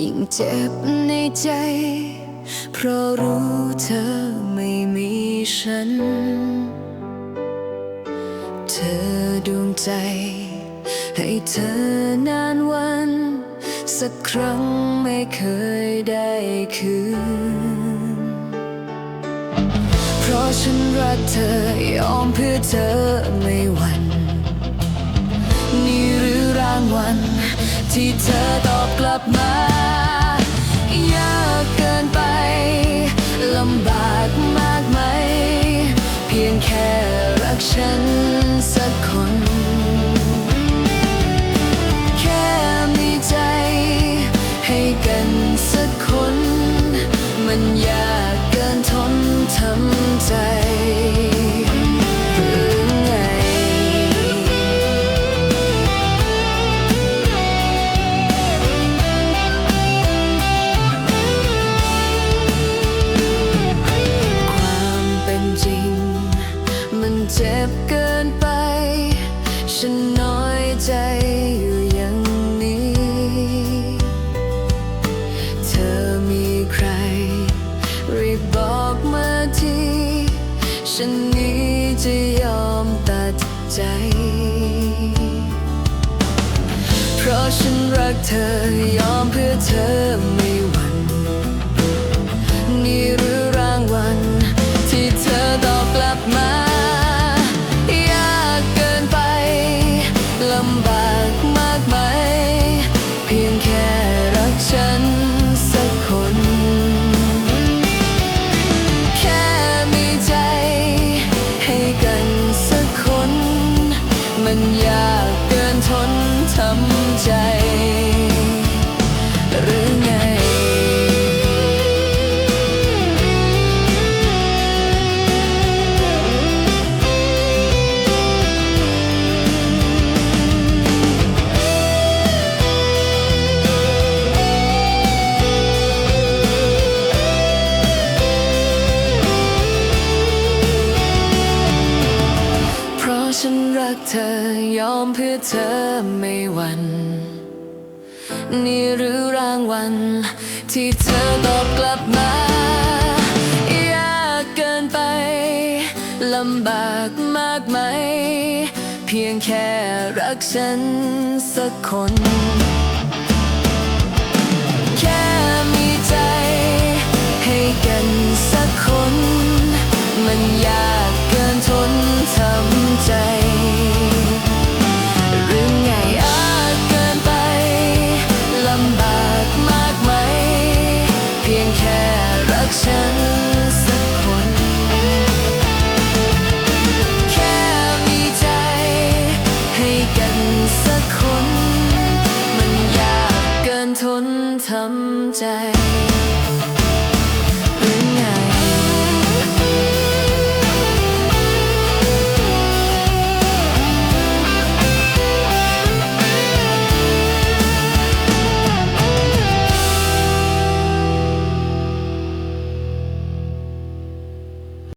ยิ่งเจ็บในใจ เพราะรู้เธอไม่มีฉัน เธอดวงใจ ให้เธอนานวัน สักครั้งไม่เคยได้คืน เพราะฉันรักเธอยอมเพื่อเธอไม่หวั่นนี่หรือรางวัลที่เธอตอบกลับมา เจ็บเกินไป ฉันน้อยใจอยู่อย่างนี้ เธอมีใคร รีบบอกมาทีฉันนี้จะยอมตัดใจ เพราะฉันรักเธอยอมเพื่อเธอไม่หวั่น เธอยอมเพื่อเธอไม่วันนี่หรือรางวัลที่เธอตอบกลับมายากเกินไปลำบากมากไหม เพียงแค่รักฉันสักคนแค่มีให้กันสักคน มันยาก ทำใจ